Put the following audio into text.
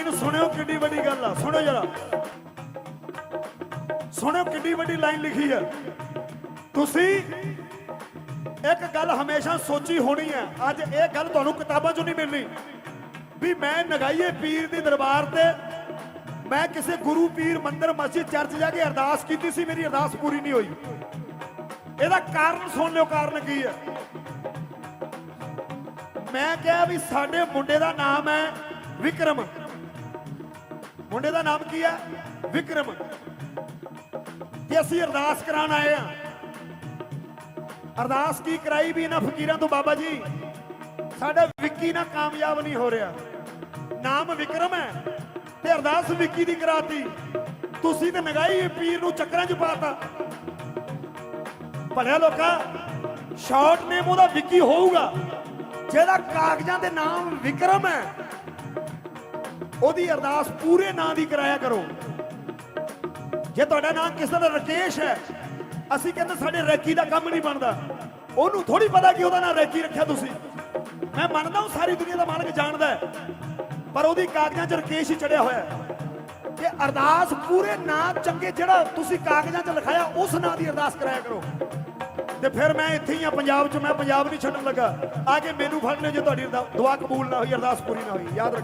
Line ਸੁਣਿਓ ਕਿੰਨੀ ਵੱਡੀ ਗੱਲ ਆ, ਸੁਣਿਓ ਜਰਾ। ਸੁਣਿਓ ਕਿੰਨੀ ਵੱਡੀ ਲਾਈਨ ਲਿਖੀ ਆ ਤੁਸੀਂ ਇੱਕ ਗੱਲ ਹਮੇਸ਼ਾ ਸੋਚੀ ਹੋਣੀ ਹੈ, ਅੱਜ ਇਹ ਗੱਲ ਤੁਹਾਨੂੰ ਕਿਤਾਬਾਂ 'ਚੋਂ ਨਹੀਂ ਮਿਲਣੀ। ਵੀ ਮੈਂ ਨਗਾਈਏ ਪੀਰ ਦੇ ਦਰਬਾਰ ਤੇ, ਮੈਂ ਕਿਸੇ ਗੁਰੂ ਪੀਰ ਮੰਦਰ ਮਸਜਿਦ ਚਰਚ ਜਾ ਕੇ ਅਰਦਾਸ ਕੀਤੀ ਸੀ, ਮੇਰੀ ਅਰਦਾਸ ਪੂਰੀ ਨਹੀਂ ਹੋਈ। ਇਹਦਾ ਕਾਰਨ ਸੁਣ ਲਿਓ, ਕਾਰਨ ਕੀ ਹੈ? ਮੈਂ ਕਿਹਾ ਵੀ ਸਾਡੇ ਮੁੰਡੇ ਦਾ ਨਾਮ ਹੈ ਵਿਕਰਮ। ਮੁੰਡੇ ਦਾ ਨਾਮ ਕੀ ਹੈ ਵਿਕਰਮ। ਤੇ ਅਸੀਂ ਅਰਦਾਸ ਕਰਾਉਣ ਆਏ ਆ। ਅਰਦਾਸ ਕੀ ਕਰਾਈ ਵੀ ਇਹਨਾਂ ਫਕੀਰਾਂ ਤੋਂ, ਬਾਬਾ ਜੀ? ਸਾਡਾ ਵਿੱਕੀ ਨਾ ਕਾਮਯਾਬ ਨਹੀਂ ਹੋ ਰਿਹਾ। ਨਾਮ ਵਿਕਰਮ ਹੈ ਤੇ ਅਰਦਾਸ ਵਿੱਕੀ ਦੀ ਕਰਾਤੀ। ਤੁਸੀਂ ਤੇ ਨਗਾਈ ਪੀਰ ਨੂੰ ਚੱਕਰਾਂ 'ਚ ਪਾਤਾ। ਭਲਿਆ ਲੋਕਾਂ ਸ਼ਾਰਟ ਨੇਮ ਉਹਦਾ ਵਿੱਕੀ ਹੋਊਗਾ। ਜਿਹਦਾ ਕਾਗਜ਼ਾਂ ਦੇ ਨਾਮ ਵਿਕਰਮ ਹੈ। ਉਹਦੀ ਅਰਦਾਸ ਪੂਰੇ ਨਾਂ ਦੀ ਕਰਾਇਆ ਕਰੋ। ਜੇ ਤੁਹਾਡਾ ਨਾਮ ਕਿਸੇ ਦਾ ਰਕੇਸ਼ ਹੈ, ਅਸੀਂ ਕਹਿੰਦੇ ਸਾਡੇ ਰੈਕੀ ਦਾ ਕੰਮ ਨਹੀਂ ਬਣਦਾ। ਉਹਨੂੰ ਥੋੜੀ ਪਤਾ ਕਿ ਉਹਦਾ ਨਾਮ ਰੈਕੀ ਰੱਖਿਆ ਤੁਸੀਂ। ਮੈਂ ਮੰਨਦਾ ਹਾਂ ਸਾਰੀ ਦੁਨੀਆ ਦਾ ਮਾਲਕ ਜਾਣਦਾ ਹੈ, ਪਰ ਉਹਦੀ ਕਾਗਜ਼ਾਂ 'ਚ ਰਕੇਸ਼ ਹੀ ਚੜਿਆ ਹੋਇਆ ਹੈ। ਕਿ ਅਰਦਾਸ ਪੂਰੇ ਨਾਂ ਚੰਗੇ ਜਿਹੜਾ ਤੁਸੀਂ ਕਾਗਜ਼ਾਂ 'ਚ ਲਿਖਾਇਆ, ਉਸ ਨਾਂ ਦੀ ਅਰਦਾਸ ਕਰਾਇਆ ਕਰੋ। ਤੇ ਫਿਰ ਮੈਂ ਇੱਥੇ ਹੀ ਆ ਪੰਜਾਬ 'ਚ ਮੈਂ ਪੰਜਾਬ ਨਹੀਂ ਛੱਡਣ ਲੱਗਾ। ਆ ਕੇ ਮੈਨੂੰ ਫੜ ਲਿਓ ਜੇ ਤੁਹਾਡੀ ਦੁਆ ਕਬੂਲ ਨਾ ਹੋਈ, ਅਰਦਾਸ ਪੂਰੀ ਨਾ ਹੋਈ। ਯਾਦ ਰੱਖੋ।